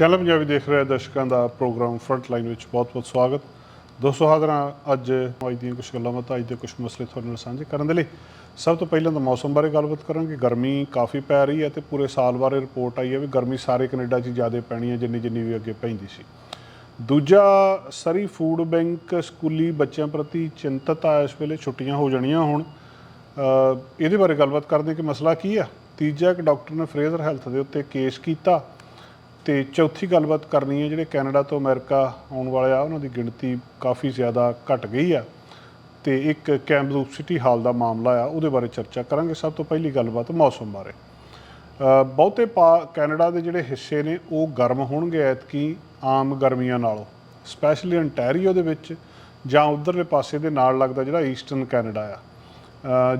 Channel Punjabi ਦੇਖ ਰਹੇ ਦਰਸ਼ਕਾਂ ਦਾ ਪ੍ਰੋਗਰਾਮ ਫਰੰਟ ਲਾਈਨ ਵਿੱਚ ਬਹੁਤ-ਬਹੁਤ ਸਵਾਗਤ। ਦੋਸਤੋ, ਹਾਜ਼ਰਾਂ ਅੱਜ ਅੱਜ ਦੀਆਂ ਕੁਝ ਗੱਲਾਂ ਬਾਤਾਂ, ਅੱਜ ਦੇ ਕੁਝ ਮਸਲੇ ਤੁਹਾਡੇ ਨਾਲ ਸਾਂਝੇ ਕਰਨ ਦੇ ਲਈ। ਸਭ ਤੋਂ ਪਹਿਲਾਂ ਤਾਂ ਮੌਸਮ ਬਾਰੇ ਗੱਲਬਾਤ ਕਰਾਂਗੇ। ਗਰਮੀ ਕਾਫੀ ਪੈ ਰਹੀ ਹੈ ਤੇ ਪੂਰੇ ਸਾਲ ਬਾਰੇ ਰਿਪੋਰਟ ਆਈ ਹੈ ਵੀ ਗਰਮੀ ਸਾਰੇ ਕੈਨੇਡਾ 'ਚ ਜ਼ਿਆਦਾ ਪੈਣੀ ਹੈ, ਜਿੰਨੀ ਜਿੰਨੀ ਵੀ ਅੱਗੇ ਪੈਂਦੀ ਸੀ। ਦੂਜਾ, ਸਰੀ ਫੂਡ ਬੈਂਕ ਸਕੂਲੀ ਬੱਚਿਆਂ ਪ੍ਰਤੀ ਚਿੰਤਤ ਆ, ਇਸ ਵੇਲੇ ਛੁੱਟੀਆਂ ਹੋ ਜਾਣੀਆਂ ਹੁਣ। ਇਹਦੇ ਬਾਰੇ ਗੱਲਬਾਤ ਕਰਦੇ ਕਿ ਮਸਲਾ ਕੀ ਆ ਤੀਜਾ, ਇੱਕ ਡਾਕਟਰ ਨੇ ਫਰੇਜ਼ਰ ਹੈਲਥ ਦੇ ਉੱਤੇ ਕੇਸ ਕੀਤਾ। ਤੇ ਚੌਥੀ ਗੱਲਬਾਤ ਕਰਨੀ ਹੈ, ਜਿਹੜੇ ਕੈਨੇਡਾ ਤੋਂ ਅਮਰੀਕਾ ਆਉਣ ਵਾਲੇ ਆ, ਉਹਨਾਂ ਦੀ ਗਿਣਤੀ ਕਾਫੀ ਜ਼ਿਆਦਾ ਘਟ ਗਈ ਆ। ਤੇ ਇੱਕ ਕੈਂਬਲੂਪ ਸਿਟੀ ਹਾਲ ਦਾ ਮਾਮਲਾ ਆ, ਉਹਦੇ ਬਾਰੇ ਚਰਚਾ ਕਰਾਂਗੇ। ਸਭ ਤੋਂ ਪਹਿਲੀ ਗੱਲਬਾਤ ਮੌਸਮ ਬਾਰੇ। ਬਹੁਤੇ ਪਾ, ਕੈਨੇਡਾ ਦੇ ਜਿਹੜੇ ਹਿੱਸੇ ਨੇ, ਉਹ ਗਰਮ ਹੋਣਗੇ ਐਤਕੀ ਆਮ ਗਰਮੀਆਂ ਨਾਲੋਂ। ਸਪੈਸ਼ਲੀ ਅੰਟੈਰੀਓ ਦੇ ਵਿੱਚ ਜਾਂ ਉਧਰਲੇ ਪਾਸੇ ਦੇ ਨਾਲ ਲੱਗਦਾ ਜਿਹੜਾ ਈਸਟਰਨ ਕੈਨੇਡਾ ਆ।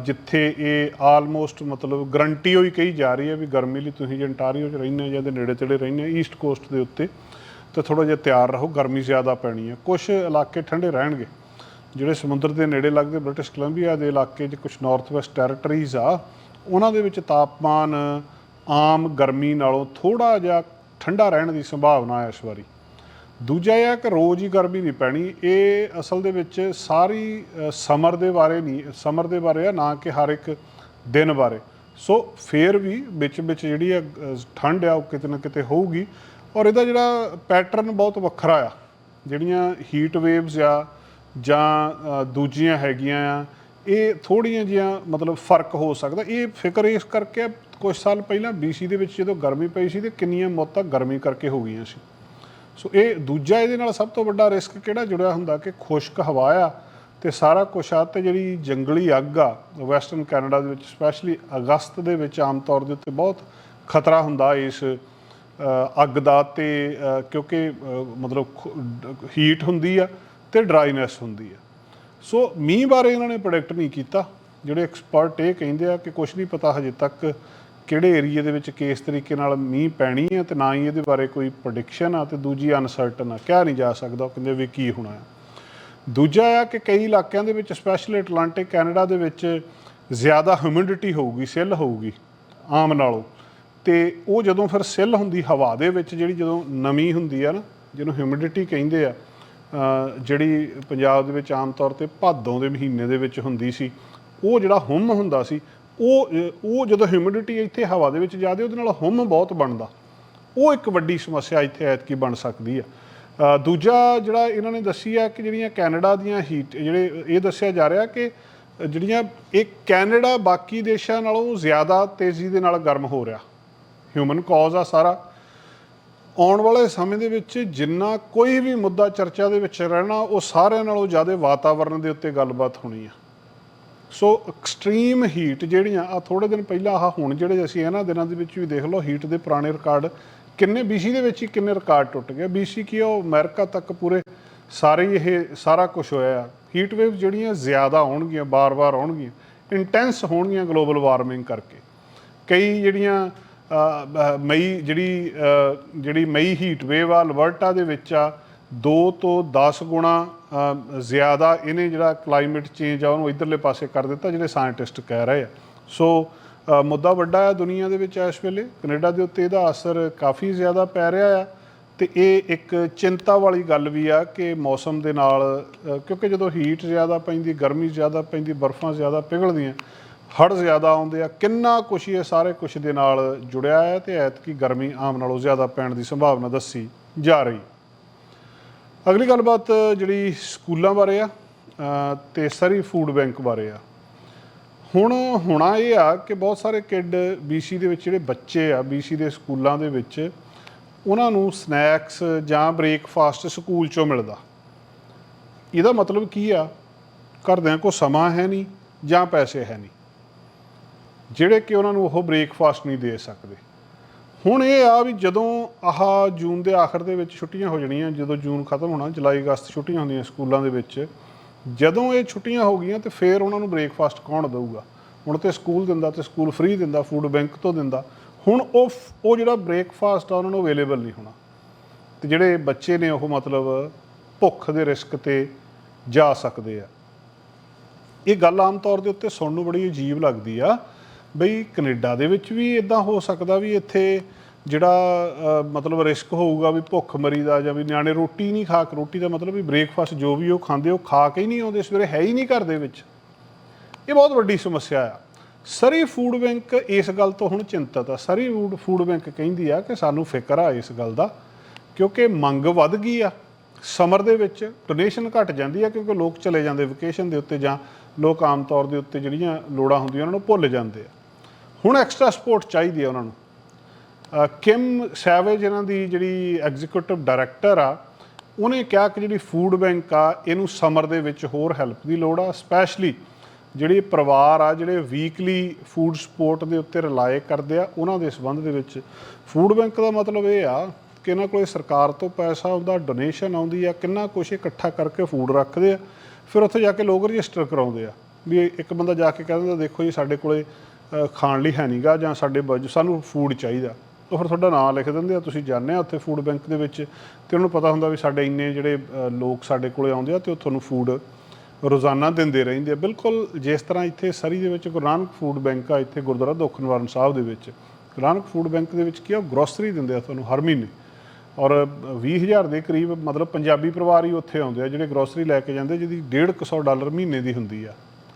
ਜਿੱਥੇ ਇਹ ਆਲਮੋਸਟ ਮਤਲਬ ਗਰੰਟੀ ਹੋਈ ਕਹੀ ਜਾ ਰਹੀ ਹੈ ਵੀ ਗਰਮੀ ਲਈ ਤੁਸੀਂ ਜੇ ontario 'ਚ ਰਹਿੰਦੇ ਹੋ ਜਾਂ ਦੇ ਨੇੜੇ ਤੇੜੇ ਰਹਿੰਦੇ ਈਸਟ ਕੋਸਟ ਦੇ ਉੱਤੇ, ਤਾਂ ਥੋੜਾ ਜਿਹਾ ਤਿਆਰ ਰਹੋ, ਗਰਮੀ ਜ਼ਿਆਦਾ ਪੈਣੀ ਹੈ। ਕੁਝ ਇਲਾਕੇ ਠੰਡੇ ਰਹਿਣਗੇ, ਜਿਹੜੇ ਸਮੁੰਦਰ ਦੇ ਨੇੜੇ ਲੱਗਦੇ, ਬ੍ਰਿਟਿਸ਼ ਕੋਲੰਬੀਆ ਦੇ ਇਲਾਕੇ 'ਚ ਕੁਝ ਨਾਰਥ ਵੈਸਟ ਟੈਰੀਟਰੀਜ਼ ਆ, ਉਹਨਾਂ ਦੇ ਵਿੱਚ ਤਾਪਮਾਨ ਆਮ ਗਰਮੀ ਨਾਲੋਂ ਥੋੜਾ ਜਿਹਾ ਠੰਡਾ ਰਹਿਣ ਦੀ ਸੰਭਾਵਨਾ ਹੈ ਇਸ ਵਾਰੀ। ਦੂਜਾ ਇਹ ਆ ਕਿ ਰੋਜ਼ ਹੀ ਗਰਮੀ ਨਹੀਂ ਪੈਣੀ। ਇਹ ਅਸਲ ਦੇ ਵਿੱਚ ਸਾਰੀ ਸਮਰ ਦੇ ਬਾਰੇ ਨਹੀਂ, ਸਮਰ ਦੇ ਬਾਰੇ ਆ, ਨਾ ਕਿ ਹਰ ਇੱਕ ਦਿਨ ਬਾਰੇ। ਸੋ ਫੇਰ ਵੀ ਵਿੱਚ ਵਿੱਚ ਜਿਹੜੀ ਆ ਠੰਡ ਆ, ਉਹ ਕਿਤੇ ਨਾ ਕਿਤੇ ਹੋਊਗੀ। ਔਰ ਇਹਦਾ ਜਿਹੜਾ ਪੈਟਰਨ ਬਹੁਤ ਵੱਖਰਾ ਆ। ਜਿਹੜੀਆਂ ਹੀਟ ਵੇਵਸ ਆ, ਜਾਂ ਦੂਜੀਆਂ ਹੈਗੀਆਂ ਆ, ਇਹ ਥੋੜੀਆਂ ਜੀਆਂ ਮਤਲਬ ਫ਼ਰਕ ਹੋ ਸਕਦਾ। ਇਹ ਫਿਕਰ ਇਸ ਕਰਕੇ ਕੁਝ ਸਾਲ ਪਹਿਲਾਂ BC ਦੇ ਵਿੱਚ ਜਦੋਂ ਗਰਮੀ ਪਈ ਸੀ ਤੇ ਕਿੰਨੀਆਂ ਮੌਤਾਂ ਗਰਮੀ ਕਰਕੇ ਹੋ ਗਈਆਂ ਸੀ। ਸੋ ਇਹ ਦੂਜਾ ਇਹਦੇ ਨਾਲ ਸਭ ਤੋਂ ਵੱਡਾ ਰਿਸਕ ਕਿਹੜਾ ਜੁੜਿਆ ਹੁੰਦਾ ਕਿ ਖੁਸ਼ਕ ਹਵਾ ਆ ਤੇ ਸਾਰਾ ਕੁਛ ਆ ਤੇ ਜਿਹੜੀ ਜੰਗਲੀ ਅੱਗ ਆ ਵੈਸਟਰਨ ਕੈਨੇਡਾ ਦੇ ਵਿੱਚ ਸਪੈਸ਼ਲੀ ਅਗਸਤ ਦੇ ਵਿੱਚ ਆਮ ਤੌਰ ਦੇ ਉੱਤੇ ਬਹੁਤ ਖਤਰਾ ਹੁੰਦਾ ਇਸ ਅੱਗ ਦਾ ਤੇ ਕਿਉਂਕਿ ਅ, ਮਤਲਬ ਹੀਟ ਹੁੰਦੀ ਆ ਤੇ ਡਰਾਈਨੈਸ ਹੁੰਦੀ ਆ। ਸੋ ਮੀਂਹ ਬਾਰੇ ਇਹਨਾਂ ਨੇ ਪ੍ਰੈਡਿਕਟ ਨਹੀਂ ਕੀਤਾ। ਜਿਹੜੇ ਐਕਸਪਰਟ ਇਹ ਕਹਿੰਦੇ ਆ ਕਿ ਕੁਝ ਨਹੀਂ ਪਤਾ ਹਜੇ ਤੱਕ ਕਿਹੜੇ ਏਰੀਆ ਦੇ ਵਿੱਚ ਕਿਸ ਤਰੀਕੇ ਨਾਲ ਮੀਂਹ ਪੈਣੀ ਹੈ ਤੇ ਨਾ ਹੀ ਇਹਦੇ ਬਾਰੇ ਕੋਈ ਪ੍ਰੈਡਿਕਸ਼ਨ ਆ ਤੇ ਦੂਜੀ ਅਨਸਰਟਨ ਆ? ਕਿਹਾ ਨਹੀਂ ਜਾ ਸਕਦਾ, ਉਹ ਕਹਿੰਦੇ ਵੀ ਕੀ ਹੋਣਾ ਹੈ ਦੂਜਾ ਆ ਕਿ ਕਈ ਇਲਾਕਿਆਂ ਦੇ ਵਿੱਚ ਸਪੈਸ਼ਲੀ ਅਟਲਾਂਟਿਕ ਕੈਨੇਡਾ ਦੇ ਵਿੱਚ, ਜ਼ਿਆਦਾ ਹਿਊਮਿਡਿਟੀ ਹੋਊਗੀ ਸਿੱਲ ਹੋਊਗੀ, ਆਮ ਨਾਲੋਂ। ਤੇ ਉਹ ਜਦੋਂ ਫਿਰ ਸਿੱਲ ਹੁੰਦੀ, ਹਵਾ ਦੇ ਵਿੱਚ ਜਿਹੜੀ ਜਦੋਂ ਨਮੀ ਹੁੰਦੀ ਆ ਨਾ, ਜਿਹਨੂੰ ਹਿਊਮਿਡਿਟੀ ਕਹਿੰਦੇ ਆ ਜਿਹੜੀ ਪੰਜਾਬ ਦੇ ਵਿੱਚ ਆਮ ਤੌਰ ਤੇ ਭਾਦੋਂ ਦੇ ਮਹੀਨੇ ਦੇ ਵਿੱਚ ਹੁੰਦੀ ਸੀ, ਉਹ ਜਿਹੜਾ ਹੁਮ ਹੁੰਦਾ ਸੀ ਉਹ ਉਹ ਜਦੋਂ ਹਿਊਮਿਡਿਟੀ ਇੱਥੇ ਹਵਾ ਦੇ ਵਿੱਚ ਜ਼ਿਆਦਾ, ਉਹਦੇ ਨਾਲ ਹੁਮ ਬਹੁਤ ਬਣਦਾ। ਉਹ ਇੱਕ ਵੱਡੀ ਸਮੱਸਿਆ ਇੱਥੇ ਐਤਕੀ ਬਣ ਸਕਦੀ ਆ। ਦੂਜਾ ਜਿਹੜਾ ਇਹਨਾਂ ਨੇ ਦੱਸੀ ਆ ਕਿ ਜਿਹੜੀਆਂ ਕੈਨੇਡਾ ਦੀਆਂ ਹੀਟ ਜਿਹੜੇ ਇਹ ਦੱਸਿਆ ਜਾ ਰਿਹਾ ਕਿ ਜਿਹੜੀਆਂ, ਇਹ ਕੈਨੇਡਾ ਬਾਕੀ ਦੇਸ਼ਾਂ ਨਾਲੋਂ ਜ਼ਿਆਦਾ ਤੇਜ਼ੀ ਦੇ ਨਾਲ ਗਰਮ ਹੋ ਰਿਹਾ। ਹਿਊਮਨ ਕਾਜ਼ ਆ ਸਾਰਾ। ਆਉਣ ਵਾਲੇ ਸਮੇਂ ਦੇ ਵਿੱਚ ਜਿੰਨਾ ਕੋਈ ਵੀ ਮੁੱਦਾ ਚਰਚਾ ਦੇ ਵਿੱਚ ਰਹਿਣਾ, ਉਹ ਸਾਰਿਆਂ ਨਾਲੋਂ ਜ਼ਿਆਦਾ ਵਾਤਾਵਰਣ ਦੇ ਉੱਤੇ ਗੱਲਬਾਤ ਹੋਣੀ ਆ। ਸੋ ਐਕਸਟ੍ਰੀਮ ਹੀਟ ਜਿਹੜੀਆਂ ਆ ਥੋੜੇ ਦਿਨ ਪਹਿਲਾਂ ਆਹ ਹੁਣ ਜਿਹੜੇ ਅਸੀਂ ਇਹਨਾਂ ਦਿਨਾਂ ਦੇ ਵਿੱਚ ਵੀ ਦੇਖ ਲਓ ਹੀਟ ਦੇ ਪੁਰਾਣੇ ਰਿਕਾਰਡ ਕਿੰਨੇ BC ਦੇ ਵਿੱਚ ਹੀ ਕਿੰਨੇ ਰਿਕਾਰਡ ਟੁੱਟ ਗਏ। BC ਕੀ ਆ, ਉਹ ਅਮਰੀਕਾ ਤੱਕ ਪੂਰੇ ਸਾਰੇ ਹੀ ਇਹ ਸਾਰਾ ਕੁਝ ਹੋਇਆ ਆ। ਹੀਟ ਵੇਵ ਜਿਹੜੀਆਂ ਜ਼ਿਆਦਾ ਆਉਣਗੀਆਂ ਬਾਰ-ਬਾਰ ਆਉਣਗੀਆਂ ਇੰਟੈਂਸ ਹੋਣਗੀਆਂ ਗਲੋਬਲ ਵਾਰਮਿੰਗ ਕਰਕੇ। ਕਈ ਜਿਹੜੀਆਂ ਮਈ ਜਿਹੜੀ ਜਿਹੜੀ ਮਈ ਹੀਟ ਵੇਵ ਆ ਅਲਬਰਟਾ ਦੇ ਵਿੱਚ ਆ 2 ਤੋਂ 10 ਗੁਣਾ ਜ਼ਿਆਦਾ ਇਹਨੇ ਜਿਹੜਾ ਕਲਾਈਮੇਟ ਚੇਂਜ ਆ, ਉਹਨੂੰ ਇਧਰਲੇ ਪਾਸੇ ਕਰ ਦਿੱਤਾ ਜਿਹੜੇ ਸਾਇੰਟਿਸਟ ਕਹਿ ਰਹੇ ਆ। ਸੋ ਮੁੱਦਾ ਵੱਡਾ ਹੈ ਦੁਨੀਆ ਦੇ ਵਿੱਚ ਇਸ ਵੇਲੇ। ਕੈਨੇਡਾ ਦੇ ਉੱਤੇ ਇਹਦਾ ਅਸਰ ਕਾਫੀ ਜ਼ਿਆਦਾ ਪੈ ਰਿਹਾ ਆ। ਤੇ ਇਹ ਇੱਕ ਚਿੰਤਾ ਵਾਲੀ ਗੱਲ ਵੀ ਆ ਕਿ ਮੌਸਮ ਦੇ ਨਾਲ ਕਿਉਂਕਿ ਜਦੋਂ ਹੀਟ ਜ਼ਿਆਦਾ ਪੈਂਦੀ, ਗਰਮੀ ਜ਼ਿਆਦਾ ਪੈਂਦੀ, ਬਰਫ਼ਾਂ ਜ਼ਿਆਦਾ ਪਿਘਲਦੀਆਂ, ਹੜ੍ਹ ਜ਼ਿਆਦਾ ਆਉਂਦੇ ਆ, ਕਿੰਨਾ ਕੁਛ ਇਹ ਸਾਰੇ ਕੁਛ ਦੇ ਨਾਲ ਜੁੜਿਆ ਹੈ ਤੇ ਐਤਕੀ ਗਰਮੀ ਆਮ ਨਾਲੋਂ ਜ਼ਿਆਦਾ ਪੈਣ ਦੀ ਸੰਭਾਵਨਾ ਦੱਸੀ ਜਾ ਰਹੀ। ਅਗਲੀ ਗੱਲਬਾਤ ਜਿਹੜੀ ਸਕੂਲਾਂ ਬਾਰੇ ਆ ਅ, ਤੇ ਸਰੀ ਫੂਡ ਬੈਂਕ ਬਾਰੇ ਆ। ਹੁਣ ਹੋਣਾ ਇਹ ਆ ਕਿ ਬਹੁਤ ਸਾਰੇ ਕਿਡ BC ਦੇ ਵਿੱਚ ਜਿਹੜੇ ਬੱਚੇ ਆ BC ਦੇ ਸਕੂਲਾਂ ਦੇ ਵਿੱਚ ਉਹਨਾਂ ਨੂੰ ਸਨੈਕਸ ਜਾਂ ਬ੍ਰੇਕਫਾਸਟ ਸਕੂਲ ਚੋਂ ਮਿਲਦਾ। ਇਹਦਾ ਮਤਲਬ ਕੀ ਆ? ਘਰਦਿਆਂ ਕੋਲ ਸਮਾਂ ਹੈ ਨਹੀਂ ਜਾਂ ਪੈਸੇ ਹੈ ਨਹੀਂ। ਜਿਹੜੇ ਕਿ ਉਹਨਾਂ ਨੂੰ ਉਹ ਬ੍ਰੇਕਫਾਸਟ ਨਹੀਂ ਦੇ ਸਕਦੇ। ਹੁਣ ਇਹ ਆ ਵੀ ਜਦੋਂ ਆਹ ਜੂਨ ਦੇ ਆਖਰ ਦੇ ਵਿੱਚ ਛੁੱਟੀਆਂ ਹੋ ਜਾਣੀਆਂ, ਜਦੋਂ ਜੂਨ ਖਤਮ ਹੋਣਾ, ਜੁਲਾਈ, ਅਗਸਤ ਛੁੱਟੀਆਂ ਹੁੰਦੀਆਂ ਸਕੂਲਾਂ ਦੇ ਵਿੱਚ, ਜਦੋਂ ਇਹ ਛੁੱਟੀਆਂ ਹੋ ਗਈਆਂ ਤੇ ਫੇਰ ਉਹਨਾਂ ਨੂੰ ਬ੍ਰੇਕਫਾਸਟ ਕੌਣ ਦੇਊਗਾ? ਹੁਣ ਤੇ ਸਕੂਲ ਦਿੰਦਾ ਤੇ ਸਕੂਲ ਫ੍ਰੀ ਦਿੰਦਾ, ਫੂਡ ਬੈਂਕ ਤੋਂ ਦਿੰਦਾ। ਹੁਣ ਉਹ ਉਹ ਜਿਹੜਾ ਬ੍ਰੇਕਫਾਸਟ ਆ, ਉਹਨਾਂ ਨੂੰ ਅਵੇਲੇਬਲ ਨਹੀਂ ਹੋਣਾ। ਤੇ ਜਿਹੜੇ ਬੱਚੇ ਨੇ ਉਹ ਮਤਲਬ ਭੁੱਖ ਦੇ ਰਿਸਕ ਤੇ ਜਾ ਸਕਦੇ ਆ। ਇਹ ਗੱਲ ਆਮ ਤੌਰ ਦੇ ਉੱਤੇ ਸੁਣਨ ਨੂੰ ਬੜੀ ਅਜੀਬ ਲੱਗਦੀ ਆ ਬਈ ਕੈਨੇਡਾ ਦੇ ਵਿੱਚ ਵੀ ਇਦਾਂ ਹੋ ਸਕਦਾ ਵੀ ਇੱਥੇ ਜਿਹੜਾ ਮਤਲਬ ਰਿਸਕ ਹੋਊਗਾ ਵੀ ਭੁੱਖ ਮਰੀ ਦਾ ਜਾਂ ਵੀ ਨਿਆਣੇ ਰੋਟੀ ਨਹੀਂ ਖਾ ਕੇ, ਰੋਟੀ ਦਾ ਮਤਲਬ ਵੀ ਬ੍ਰੇਕਫਾਸਟ ਜੋ ਵੀ ਉਹ ਖਾਂਦੇ, ਉਹ ਖਾ ਕੇ ਹੀ ਨਹੀਂ ਆਉਂਦੇ, ਸਵੇਰੇ ਹੈ ਹੀ ਨਹੀਂ ਘਰ ਦੇ ਵਿੱਚ। ਇਹ ਬਹੁਤ ਵੱਡੀ ਸਮੱਸਿਆ ਆ। ਸਰੀ ਫੂਡ ਬੈਂਕ ਇਸ ਗੱਲ ਤੋਂ ਹੁਣ ਚਿੰਤਤ ਆ। ਸਰੀ ਫੂਡ ਫੂਡ ਬੈਂਕ ਕਹਿੰਦੀ ਆ ਕਿ ਸਾਨੂੰ ਫਿਕਰ ਆ ਇਸ ਗੱਲ ਦਾ, ਕਿਉਂਕਿ ਮੰਗ ਵੱਧ ਗਈ ਆ। ਸਮਰ ਦੇ ਵਿੱਚ ਡੋਨੇਸ਼ਨ ਘਟ ਜਾਂਦੀ ਆ, ਕਿਉਂਕਿ ਲੋਕ ਚਲੇ ਜਾਂਦੇ ਵਕੇਸ਼ਨ ਦੇ ਉੱਤੇ ਜਾਂ ਲੋਕ ਆਮ ਤੌਰ ਦੇ ਉੱਤੇ ਜਿਹੜੀਆਂ ਲੋੜਾਂ ਹੁੰਦੀਆਂ ਉਹਨਾਂ ਨੂੰ ਭੁੱਲ ਜਾਂਦੇ ਆ। ਹੁਣ ਐਕਸਟਰਾ ਸਪੋਰਟ ਚਾਹੀਦੀ ਆ ਉਹਨਾਂ ਨੂੰ। ਕਿਮ ਸੈਵੇਜ ਇਹਨਾਂ ਦੀ ਜਿਹੜੀ ਐਗਜ਼ੀਕਿਊਟਿਵ ਡਾਇਰੈਕਟਰ ਆ, ਉਹਨੇ ਕਿਹਾ ਕਿ ਜਿਹੜੀ ਫੂਡ ਬੈਂਕ ਆ, ਇਹਨੂੰ ਸਮਰ ਦੇ ਵਿੱਚ ਹੋਰ ਹੈਲਪ ਦੀ ਲੋੜ ਆ ਸਪੈਸ਼ਲੀ ਜਿਹੜੇ ਪਰਿਵਾਰ ਆ, ਜਿਹੜੇ ਵੀਕਲੀ ਫੂਡ ਸਪੋਰਟ ਦੇ ਉੱਤੇ ਰਿਲਾਏ ਕਰਦੇ ਆ, ਉਹਨਾਂ ਦੇ ਸੰਬੰਧ ਦੇ ਵਿੱਚ। ਫੂਡ ਬੈਂਕ ਦਾ ਮਤਲਬ ਇਹ ਆ ਕਿ ਇਹਨਾਂ ਕੋਲੇ ਸਰਕਾਰ ਤੋਂ ਪੈਸਾ ਆਉਂਦਾ ਡੋਨੇਸ਼ਨ ਆਉਂਦੀ ਆ, ਕਿੰਨਾ ਕੁਛ ਇਕੱਠਾ ਕਰਕੇ ਫੂਡ ਰੱਖਦੇ ਆ, ਫਿਰ ਉੱਥੇ ਜਾ ਕੇ ਲੋਕ ਰਜਿਸਟਰ ਕਰਾਉਂਦੇ ਆ। ਵੀ ਇੱਕ ਬੰਦਾ ਜਾ ਕੇ ਕਹਿੰਦਾ ਦੇਖੋ ਜੀ ਸਾਡੇ ਕੋਲੇ ਖਾਣ ਲਈ ਹੈ ਨਹੀਂਗਾ ਜਾਂ ਸਾਡੇ ਬਜ, ਸਾਨੂੰ ਫੂਡ ਚਾਹੀਦਾ। ਉਹ ਫਿਰ ਤੁਹਾਡਾ ਨਾਮ ਲਿਖ ਦਿੰਦੇ ਆ, ਤੁਸੀਂ ਜਾਂਦੇ ਆ ਉੱਥੇ ਫੂਡ ਬੈਂਕ ਦੇ ਵਿੱਚ ਤੇ ਉਹਨੂੰ ਪਤਾ ਹੁੰਦਾ ਵੀ ਸਾਡੇ ਇੰਨੇ ਜਿਹੜੇ ਲੋਕ ਸਾਡੇ ਕੋਲੇ ਆਉਂਦੇ ਆ ਤੇ ਉਹ ਤੁਹਾਨੂੰ ਫੂਡ ਰੋਜ਼ਾਨਾ ਦਿੰਦੇ ਰਹਿੰਦੇ ਆ। ਬਿਲਕੁਲ ਜਿਸ ਤਰ੍ਹਾਂ ਇੱਥੇ ਸਰੀ ਦੇ ਵਿੱਚ ਗੁਰੂ ਨਾਨਕ ਫੂਡ ਬੈਂਕ ਆ, ਇੱਥੇ ਗੁਰਦੁਆਰਾ ਦੁੱਖ ਨਿਵਾਰਨ ਸਾਹਿਬ ਦੇ ਵਿੱਚ। ਗੁਰੂ ਨਾਨਕ ਫੂਡ ਬੈਂਕ ਦੇ ਵਿੱਚ ਕੀ ਆ ਗਰੋਸਰੀ ਦਿੰਦੇ ਆ ਤੁਹਾਨੂੰ ਹਰ ਮਹੀਨੇ। ਔਰ 20000 ਦੇ ਕਰੀਬ ਮਤਲਬ ਪੰਜਾਬੀ ਪਰਿਵਾਰ ਹੀ ਉੱਥੇ ਆਉਂਦੇ ਆ, ਜਿਹੜੇ ਗਰੋਸਰੀ ਲੈ ਕੇ ਜਾਂਦੇ, ਜਿਹਦੀ 150 ਡਾਲਰ ਮਹੀਨੇ ਦੀ ਹੁੰਦੀ ਆ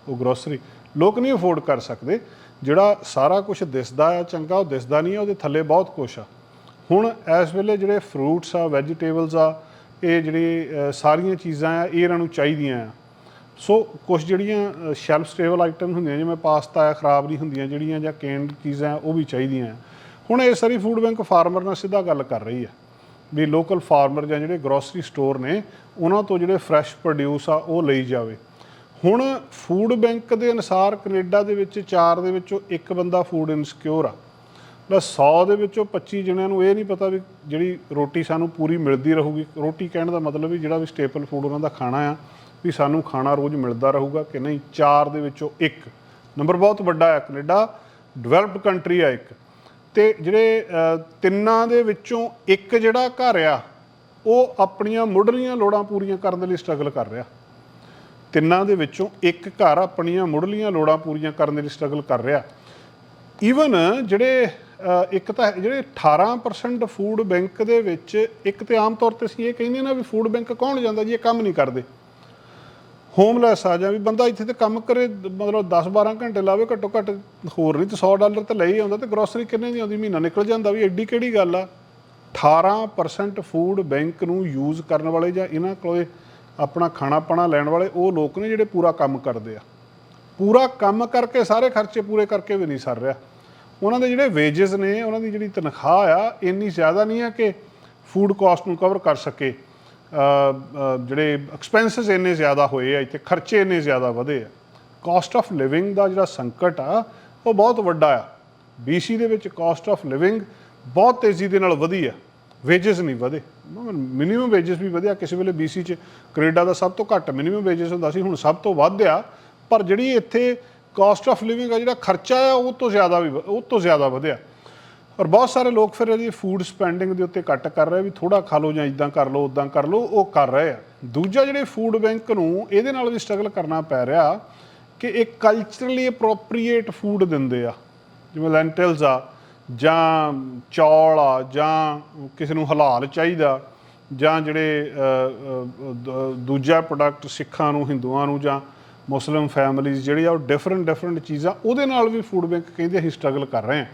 ਉਹ ਗਰੋਸਰੀ ਲੋਕ ਨਹੀਂ ਅਫੋਰਡ ਕਰ ਸਕਦੇ। ਜਿਹੜਾ ਸਾਰਾ ਕੁਝ ਦਿਸਦਾ ਆ ਚੰਗਾ, ਉਹ ਦਿਸਦਾ ਨਹੀਂ ਆ, ਉਹਦੇ ਥੱਲੇ ਬਹੁਤ ਕੁਝ ਆ। ਹੁਣ ਇਸ ਵੇਲੇ ਜਿਹੜੇ ਫਰੂਟਸ ਆ ਵੈਜੀਟੇਬਲਸ ਆ, ਇਹ ਜਿਹੜੀ ਸਾਰੀਆਂ ਚੀਜ਼ਾਂ ਆ, ਇਹ ਇਹਨਾਂ ਨੂੰ ਚਾਹੀਦੀਆਂ ਆ। ਸੋ ਕੁਝ ਜਿਹੜੀਆਂ ਸ਼ੈਲਫ ਸਟੇਬਲ ਆਈਟਮ ਹੁੰਦੀਆਂ, ਜਿਵੇਂ ਪਾਸਤਾ ਆ, ਖਰਾਬ ਨਹੀਂ ਹੁੰਦੀਆਂ, ਜਿਹੜੀਆਂ ਜਾਂ ਕੇਨਡ ਚੀਜ਼ਾਂ ਉਹ ਵੀ ਚਾਹੀਦੀਆਂ ਆ। ਹੁਣ ਇਹ ਸਾਰੀ ਫੂਡ ਬੈਂਕ ਫਾਰਮਰ ਨਾਲ ਸਿੱਧਾ ਗੱਲ ਕਰ ਰਹੀ ਆ, ਵੀ ਲੋਕਲ ਫਾਰਮਰ ਜਾਂ ਜਿਹੜੇ ਗਰੋਸਰੀ ਸਟੋਰ ਨੇ, ਉਹਨਾਂ ਤੋਂ ਜਿਹੜੇ ਫਰੈਸ਼ ਪ੍ਰੋਡਿਊਸ ਆ, ਉਹ ਲਈ ਜਾਵੇ। ਹੁਣ ਫੂਡ ਬੈਂਕ ਦੇ ਅਨੁਸਾਰ ਕੈਨੇਡਾ ਦੇ ਵਿੱਚ 4 ਦੇ ਵਿੱਚੋਂ ਇੱਕ ਬੰਦਾ ਫੂਡ ਇਨਸਿਕਿਉਰ ਆ। ਬਸ 100 ਦੇ ਵਿੱਚੋਂ 25 ਜਣਿਆਂ ਨੂੰ ਇਹ ਨਹੀਂ ਪਤਾ ਵੀ ਜਿਹੜੀ ਰੋਟੀ ਸਾਨੂੰ ਪੂਰੀ ਮਿਲਦੀ ਰਹੂਗੀ। ਰੋਟੀ ਕਹਿਣ ਦਾ ਮਤਲਬ ਵੀ ਜਿਹੜਾ ਵੀ ਸਟੇਪਲ ਫੂਡ ਉਹਨਾਂ ਦਾ ਖਾਣਾ ਆ, ਵੀ ਸਾਨੂੰ ਖਾਣਾ ਰੋਜ਼ ਮਿਲਦਾ ਰਹੂਗਾ ਕਿ ਨਹੀਂ। 4 ਦੇ ਵਿੱਚੋਂ ਇੱਕ। ਨੰਬਰ ਬਹੁਤ ਵੱਡਾ ਹੈ ਕੈਨੇਡਾ। ਡਿਵੈਲਪਡ ਕੰਟਰੀ ਆ ਇੱਕ। ਤੇ ਜਿਹੜੇ ਤਿੰਨਾਂ ਦੇ ਵਿੱਚੋਂ ਇੱਕ ਜਿਹੜਾ ਘਰ ਆ, ਉਹ ਆਪਣੀਆਂ ਮੁੱਢਲੀਆਂ ਲੋੜਾਂ ਪੂਰੀਆਂ ਕਰਨ ਦੇ ਲਈ ਸਟਰਗਲ ਕਰ ਰਿਹਾ। ਤਿੰਨਾਂ ਦੇ ਵਿੱਚੋਂ ਇੱਕ ਘਰ ਆਪਣੀਆਂ ਮੁੱਢਲੀਆਂ ਲੋੜਾਂ ਪੂਰੀਆਂ ਕਰਨ ਦੇ ਲਈ ਸਟਰਗਲ ਕਰ ਰਿਹਾ। ਈਵਨ ਜਿਹੜੇ ਇੱਕ ਤਾਂ ਜਿਹੜੇ 18% ਫੂਡ ਬੈਂਕ ਦੇ ਵਿੱਚ ਇੱਕ ਤੇ ਆਮ ਤੌਰ ਤੇ ਅਸੀਂ ਇਹ ਕਹਿੰਦੇ ਨਾ ਵੀ ਫੂਡ ਬੈਂਕ ਕੌਣ ਜਾਂਦਾ ਜੀ, ਇਹ ਕੰਮ ਨਹੀਂ ਕਰਦੇ। ਹੋਮਲੈਸ ਆ ਜਾਂ ਵੀ ਬੰਦਾ ਇੱਥੇ ਤੇ ਕੰਮ ਕਰੇ, ਮਤਲਬ 10-12 ਘੰਟੇ ਲਾਵੇ, ਘੱਟੋ ਘੱਟ ਹੋਰ ਨਹੀਂ ਤੇ 100 ਡਾਲਰ ਤੇ ਲੈ ਹੀ ਆਉਂਦਾ ਤੇ ਗਰੋਸਰੀ ਕਿੰਨੇ ਦੀ ਆਉਂਦੀ, ਮਹੀਨਾ ਨਿਕਲ ਜਾਂਦਾ ਵੀ, ਐਡੀ ਕਿਹੜੀ ਗੱਲ ਆ? 18% ਫੂਡ ਬੈਂਕ ਨੂੰ ਯੂਜ਼ ਕਰਨ ਵਾਲੇ ਜਾਂ ਇਹਨਾਂ ਕੋਲੇ ਆਪਣਾ ਖਾਣਾ ਪਾਣਾ ਲੈਣ ਵਾਲੇ, ਉਹ ਲੋਕ ਨੇ ਜਿਹੜੇ ਪੂਰਾ ਕੰਮ ਕਰਦੇ ਆ। ਪੂਰਾ ਕੰਮ ਕਰਕੇ ਸਾਰੇ ਖਰਚੇ ਪੂਰੇ ਕਰਕੇ ਵੀ ਨਹੀਂ ਸਰ ਰਿਹਾ। ਉਹਨਾਂ ਦੇ ਜਿਹੜੇ ਵੇਜਸ ਨੇ, ਉਹਨਾਂ ਦੀ ਜਿਹੜੀ ਤਨਖਾਹ ਆ, ਇੰਨੀ ਜ਼ਿਆਦਾ ਨਹੀਂ ਆ ਕਿ ਫੂਡ ਕਾਸਟ ਨੂੰ ਕਵਰ ਕਰ ਸਕੇ। ਜਿਹੜੇ ਐਕਸਪੈਂਸਸ ਇੰਨੇ ਜ਼ਿਆਦਾ ਹੋਏ ਆ, ਇੱਥੇ ਖਰਚੇ ਇੰਨੇ ਜ਼ਿਆਦਾ ਵਧੇ ਆ। ਕਾਸਟ ਆਫ ਲਿਵਿੰਗ ਦਾ ਜਿਹੜਾ ਸੰਕਟ ਆ, ਉਹ ਬਹੁਤ ਵੱਡਾ ਆ। BC ਦੇ ਵਿੱਚ ਕਾਸਟ ਆਫ ਲਿਵਿੰਗ ਬਹੁਤ ਤੇਜ਼ੀ ਦੇ ਨਾਲ ਵਧੀ ਆ। ਵੇਜਸ ਨਹੀਂ ਵਧੇ। ਮਿਨੀਮਮ ਵੇਜਸ ਵੀ ਵਧਿਆ। ਕਿਸੇ ਵੇਲੇ BC ਚ ਕੈਨੇਡਾ ਦਾ ਸਭ ਤੋਂ ਘੱਟ ਮਿਨੀਮਮ ਵੇਜਸ ਹੁੰਦਾ ਸੀ, ਹੁਣ ਸਭ ਤੋਂ ਵੱਧ ਆ ਪਰ ਜਿਹੜੀ ਇੱਥੇ ਕਾਸਟ ਆਫ ਲਿਵਿੰਗ ਆ, ਜਿਹੜਾ ਖਰਚਾ ਆ, ਉਹ ਤੋਂ ਜ਼ਿਆਦਾ ਵੀ ਵ- ਉਹ ਤੋਂ ਜ਼ਿਆਦਾ ਵਧਿਆ। ਔਰ ਬਹੁਤ ਸਾਰੇ ਲੋਕ ਫਿਰ ਇਹਦੀ ਫੂਡ ਸਪੈਂਡਿੰਗ ਦੇ ਉੱਤੇ ਕੱਟ ਕਰ ਰਹੇ ਵੀ ਥੋੜਾ ਖਾ ਲਓ ਜਾਂ ਇਦਾਂ ਕਰ ਲਓ, ਉਦਾਂ ਕਰ ਲਓ, ਉਹ ਕਰ ਰਹੇ ਆ। ਦੂਜਾ ਜਿਹੜੇ ਫੂਡ ਬੈਂਕ ਨੂੰ ਇਹਦੇ ਨਾਲ ਵੀ ਸਟਰਗਲ ਕਰਨਾ ਪੈ ਰਿਹਾ ਕਿ ਇਹ ਕਲਚਰਲੀ ਅਪਰੋਪਰੀਏਟ ਫੂਡ ਦਿੰਦੇ ਆ। ਜਿਵੇਂ ਲੈਂਟਲਸ ਆ ਜਾਂ ਚੌਲ ਆ, ਜਾਂ ਕਿਸੇ ਨੂੰ ਹਲਾਲ ਚਾਹੀਦਾ, ਜਾਂ ਜਿਹੜੇ ਦੂਜਾ ਪ੍ਰੋਡਕਟ ਸਿੱਖਾਂ ਨੂੰ, ਹਿੰਦੂਆਂ ਨੂੰ, ਜਾਂ ਮੁਸਲਿਮ ਫੈਮਿਲੀਜ਼ ਜਿਹੜੀ ਆ, ਉਹ ਡਿਫਰੈਂਟ ਡਿਫਰੈਂਟ ਚੀਜ਼ਾਂ ਉਹਦੇ ਨਾਲ ਵੀ ਫੂਡ ਬੈਂਕ ਕਹਿੰਦੇ ਅਸੀਂ ਸਟਰਗਲ ਕਰ ਰਹੇ ਹਾਂ।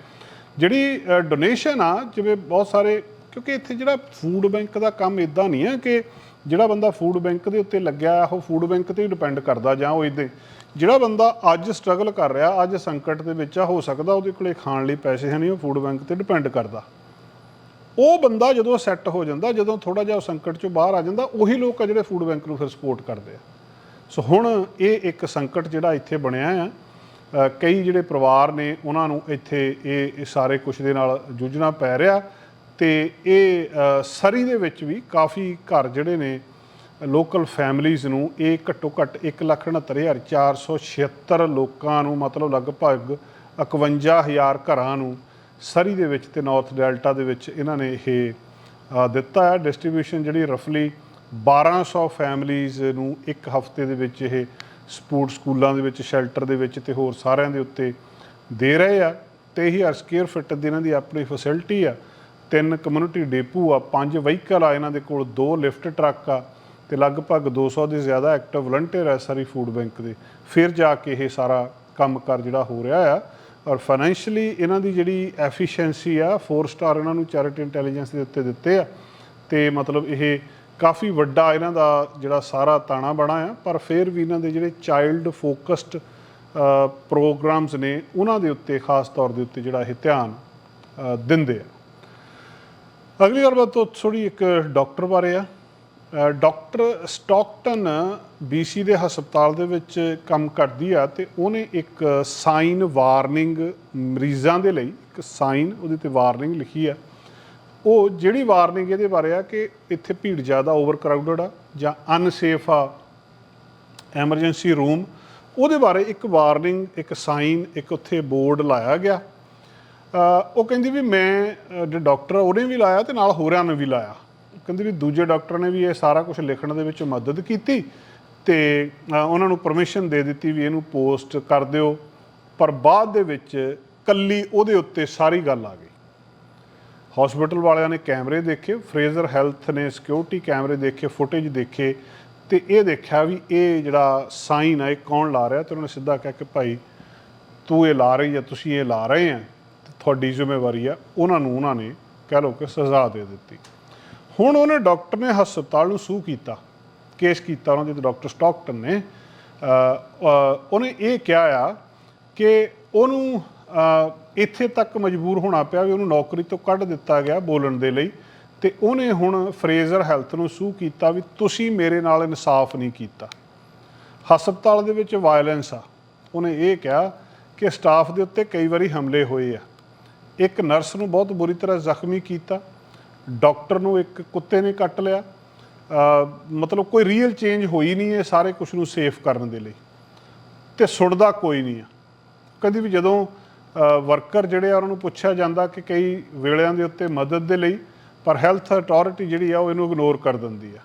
ਜਿਹੜੀ ਡੋਨੇਸ਼ਨ ਆ, ਜਿਵੇਂ ਬਹੁਤ ਸਾਰੇ, ਕਿਉਂਕਿ ਇੱਥੇ ਜਿਹੜਾ ਫੂਡ ਬੈਂਕ ਦਾ ਕੰਮ ਇਦਾਂ ਨਹੀਂ ਹੈ ਕਿ ਜਿਹੜਾ ਬੰਦਾ ਫੂਡ ਬੈਂਕ ਦੇ ਉੱਤੇ ਲੱਗਿਆ, ਉਹ ਫੂਡ ਬੈਂਕ ਤੇ ਹੀ ਡਿਪੈਂਡ ਕਰਦਾ ਜਾਂ ਉਹ ਇਦਾਂ ਜਿਹੜਾ ਬੰਦਾ ਅੱਜ ਸਟਰਗਲ ਕਰ ਰਿਹਾ, ਅੱਜ ਸੰਕਟ ਦੇ ਵਿੱਚ ਆ, ਹੋ ਸਕਦਾ ਉਹਦੇ ਕੋਲੇ ਖਾਣ ਲਈ ਪੈਸੇ ਹੈ ਨਹੀਂ, ਉਹ ਫੂਡ ਬੈਂਕ ਤੇ ਡਿਪੈਂਡ ਕਰਦਾ। ਉਹ ਬੰਦਾ ਜਦੋਂ ਸੈੱਟ ਹੋ ਜਾਂਦਾ, ਜਦੋਂ ਥੋੜਾ ਜਿਹਾ ਉਹ ਸੰਕਟ ਚੋਂ ਬਾਹਰ ਆ ਜਾਂਦਾ, ਉਹੀ ਲੋਕ ਆ ਜਿਹੜੇ ਫੂਡ ਬੈਂਕ ਨੂੰ ਫਿਰ ਸਪੋਰਟ ਕਰਦੇ ਆ। ਸੋ ਹੁਣ ਇਹ ਇੱਕ ਸੰਕਟ ਜਿਹੜਾ ਇੱਥੇ ਬਣਿਆ ਆ ਕਈ ਜਿਹੜੇ ਪਰਿਵਾਰ ਨੇ, ਉਹਨਾਂ ਨੂੰ ਇੱਥੇ ਇਹ ਸਾਰੇ ਕੁਛ ਦੇ ਨਾਲ ਜੂਝਣਾ ਪੈ ਰਿਹਾ ਤੇ ਇਹ ਸਰੀ ਦੇ ਵਿੱਚ ਵੀ ਕਾਫੀ ਘਰ ਜਿਹੜੇ ਨੇ ਲੋਕਲ ਫੈਮਲੀਆਂ ਨੂੰ ਇਹ ਘੱਟੋ ਘੱਟ 169476 ਲੋਕਾਂ ਨੂੰ ਮਤਲਬ ਲਗਭਗ 51000 ਘਰਾਂ ਨੂੰ ਸਰੀ ਦੇ ਵਿੱਚ ਤੇ ਨਾਰਥ ਡੈਲਟਾ ਦੇ ਵਿੱਚ ਇਹਨਾਂ ਨੇ ਇਹ ਦਿੱਤਾ ਹੈ। ਡਿਸਟ੍ਰੀਬਿਊਸ਼ਨ ਜਿਹੜੀ ਰਫਲੀ 1200 ਫੈਮਲੀਆਂ ਨੂੰ ਇੱਕ ਹਫ਼ਤੇ ਦੇ ਵਿੱਚ ਇਹ ਸਪੋਰਟ ਸਕੂਲਾਂ ਦੇ ਵਿੱਚ ਸ਼ੈਲਟਰ ਦੇ ਵਿੱਚ ਤੇ ਹੋਰ ਸਾਰਿਆਂ ਦੇ ਉੱਤੇ ਦੇ ਰਹੇ ਆ। 23000 ਸਕੁਅਰ ਫੁੱਟ ਦੀ ਇਹਨਾਂ ਦੀ ਆਪਣੀ ਫੈਸਿਲਿਟੀ ਆ। ਤਿੰਨ ਕਮਿਊਨਿਟੀ ਡੇਪੂ ਆ। ਪੰਜ ਵਹੀਕਲ ਆ ਇਹਨਾਂ ਦੇ ਕੋਲ। ਦੋ ਲਿਫਟ ਟਰੱਕ ਆ। ਤੇ ਲਗਭਗ 200 ਦੇ ਜ਼ਿਆਦਾ ਐਕਟਿਵ ਵਲੰਟੀਅਰ ਹੈ ਸਾਰੀ ਫੂਡ ਬੈਂਕ ਦੇ। ਫਿਰ ਜਾ ਕੇ ਇਹ ਸਾਰਾ ਕੰਮ ਕੰਮਕਾਰ ਜਿਹੜਾ ਹੋ ਰਿਹਾ ਆ ਔਰ ਫਾਈਨੈਂਸ਼ੀਅਲੀ ਇਹਨਾਂ ਦੀ ਜਿਹੜੀ ਐਫੀਸ਼ੀਐਂਸੀ ਆ 4 ਸਟਾਰ ਇਹਨਾਂ ਨੂੰ ਚੈਰਿਟੀ ਇੰਟੈਲੀਜੈਂਸ ਦੇ ਉੱਤੇ ਦਿੱਤੇ ਆ। ਤੇ ਮਤਲਬ ਇਹ ਕਾਫੀ ਵੱਡਾ ਇਹਨਾਂ ਦਾ ਜਿਹੜਾ ਸਾਰਾ ਤਾਣਾ ਬਣਾ ਆ, ਪਰ ਫਿਰ ਵੀ ਇਹਨਾਂ ਦੇ ਜਿਹੜੇ ਚਾਈਲਡ ਫੋਕਸਡ ਪ੍ਰੋਗਰਾਮਸ ਨੇ ਉਹਨਾਂ ਦੇ ਉੱਤੇ ਖਾਸ ਤੌਰ ਦੇ ਉੱਤੇ ਜਿਹੜਾ ਇਹ ਧਿਆਨ ਦਿੰਦੇ ਆ। ਅਗਲੀ ਗੱਲਬਾਤ ਤੋਂ ਥੋੜੀ ਇੱਕ ਡਾਕਟਰ ਬਾਰੇ ਆ। ਡਾਕਟਰ ਸਟਾਕਟਨ BC ਦੇ ਹਸਪਤਾਲ ਦੇ ਵਿੱਚ ਕੰਮ ਕਰਦੀ ਆ ਤੇ ਉਹਨੇ ਇੱਕ ਸਾਈਨ ਵਾਰਨਿੰਗ ਮਰੀਜ਼ਾਂ ਦੇ ਲਈ ਇੱਕ ਸਾਈਨ ਉਹਦੇ ਤੇ ਵਾਰਨਿੰਗ ਲਿਖੀ ਆ। ਉਹ ਜਿਹੜੀ ਵਾਰਨਿੰਗ ਇਹਦੇ ਬਾਰੇ ਆ ਕਿ ਇੱਥੇ ਭੀੜ ਜ਼ਿਆਦਾ ਓਵਰ ਕਰਾਊਡਡ ਆ ਜਾਂ ਅਨਸੇਫ ਆ ਐਮਰਜੈਂਸੀ ਰੂਮ ਉਹਦੇ ਬਾਰੇ ਇੱਕ ਵਾਰਨਿੰਗ ਇੱਕ ਸਾਈਨ ਇੱਕ ਉੱਥੇ ਬੋਰਡ ਲਾਇਆ ਗਿਆ। ਉਹ ਕਹਿੰਦੀ ਵੀ ਮੈਂ ਅ, ਜਿਹੜੇ ਡਾਕਟਰ ਉਹਨੇ ਵੀ ਲਾਇਆ ਤੇ ਨਾਲ ਹੋਰਾਂ ਨੇ ਵੀ ਲਾਇਆ। ਕਹਿੰਦੇ ਵੀ ਦੂਜੇ ਡਾਕਟਰ ਨੇ ਵੀ ਇਹ ਸਾਰਾ ਕੁਝ ਲਿਖਣ ਦੇ ਵਿੱਚ ਮਦਦ ਕੀਤੀ ਤੇ ਉਹਨਾਂ ਨੂੰ ਪਰਮਿਸ਼ਨ ਦੇ ਦਿੱਤੀ ਵੀ ਇਹਨੂੰ ਪੋਸਟ ਕਰ ਦਿਓ। ਪਰ ਬਾਅਦ ਦੇ ਵਿੱਚ ਕੱਲੀ ਉਹਦੇ ਉੱਤੇ ਸਾਰੀ ਗੱਲ ਆ ਗਈ। ਹਸਪੀਟਲ ਵਾਲਿਆਂ ਨੇ ਕੈਮਰੇ ਦੇਖੇ ਫਰੇਜ਼ਰ ਹੈਲਥ ਨੇ ਸਿਕਿਉਰਿਟੀ ਕੈਮਰੇ ਦੇਖੇ ਫੁਟੇਜ ਦੇਖੇ ਤੇ ਇਹ ਦੇਖਿਆ ਵੀ ਇਹ ਜਿਹੜਾ ਸਾਈਨ ਆ, ਇਹ ਕੌਣ ਲਾ ਰਿਹਾ ਤੇ ਉਹਨਾਂ ਨੇ ਸਿੱਧਾ ਕਿਹਾ ਕਿ ਭਾਈ ਤੂੰ ਇਹ ਲਾ ਰਹੀ ਆ, ਤੁਸੀਂ ਇਹ ਲਾ ਰਹੇ ਆ, ਤੇ ਤੁਹਾਡੀ ਜ਼ਿੰਮੇਵਾਰੀ ਆ। ਉਹਨਾਂ ਨੂੰ, ਉਹਨਾਂ ਨੇ ਕਹਿ ਲਓ ਕਿ ਸਜ਼ਾ ਦੇ ਦਿੱਤੀ। ਹੁਣ ਉਹਨੇ ਡਾਕਟਰ ਨੇ ਹਸਪਤਾਲ ਨੂੰ ਸੂ ਕੀਤਾ, ਕੇਸ ਕੀਤਾ ਉਹਨਾਂ ਦੇ ਡਾਕਟਰ ਸਟਾਕਟਨ ਨੇ। ਉਹਨੇ ਇਹ ਕਿਹਾ ਆ ਕਿ ਉਹਨੂੰ ਇੱਥੇ ਤੱਕ ਮਜਬੂਰ ਹੋਣਾ ਪਿਆ ਵੀ ਉਹਨੂੰ ਨੌਕਰੀ ਤੋਂ ਕੱਢ ਦਿੱਤਾ ਗਿਆ ਬੋਲਣ ਦੇ ਲਈ ਤੇ ਉਹਨੇ ਹੁਣ ਫਰੇਜ਼ਰ ਹੈਲਥ ਨੂੰ ਸੂ ਕੀਤਾ ਵੀ ਤੁਸੀਂ ਮੇਰੇ ਨਾਲ ਇਨਸਾਫ ਨਹੀਂ ਕੀਤਾ। ਹਸਪਤਾਲ ਦੇ ਵਿੱਚ ਵਾਇਲੈਂਸ ਆ। ਉਹਨੇ ਇਹ ਕਿਹਾ ਕਿ ਸਟਾਫ ਦੇ ਉੱਤੇ ਕਈ ਵਾਰੀ ਹਮਲੇ ਹੋਏ ਆ। ਇੱਕ ਨਰਸ ਨੂੰ ਬਹੁਤ ਬੁਰੀ ਤਰ੍ਹਾਂ ਜ਼ਖਮੀ ਕੀਤਾ ਡਾਕਟਰ ਨੂੰ ਇੱਕ ਕੁੱਤੇ ਨੇ ਕੱਟ ਲਿਆ। ਮਤਲਬ ਕੋਈ ਰੀਅਲ ਚੇਂਜ ਹੋਈ ਨਹੀਂ ਹੈ ਸਾਰੇ ਕੁਝ ਨੂੰ ਸੇਫ ਕਰਨ ਦੇ ਲਈ। ਤੇ ਸੁਣਦਾ ਕੋਈ ਨਹੀਂ ਆ। ਕਦੀ ਵੀ ਜਦੋਂ ਵਰਕਰ ਜਿਹੜੇ ਆ ਉਹਨਾਂ ਨੂੰ ਪੁੱਛਿਆ ਜਾਂਦਾ ਕਿ ਕਈ ਵੇਲਿਆਂ ਦੇ ਉੱਤੇ ਮਦਦ ਦੇ ਲਈ, ਪਰ ਹੈਲਥ ਅਥਾਰਟੀ ਜਿਹੜੀ ਆ ਉਹ ਇਹਨੂੰ ਇਗਨੋਰ ਕਰ ਦਿੰਦੀ ਆ।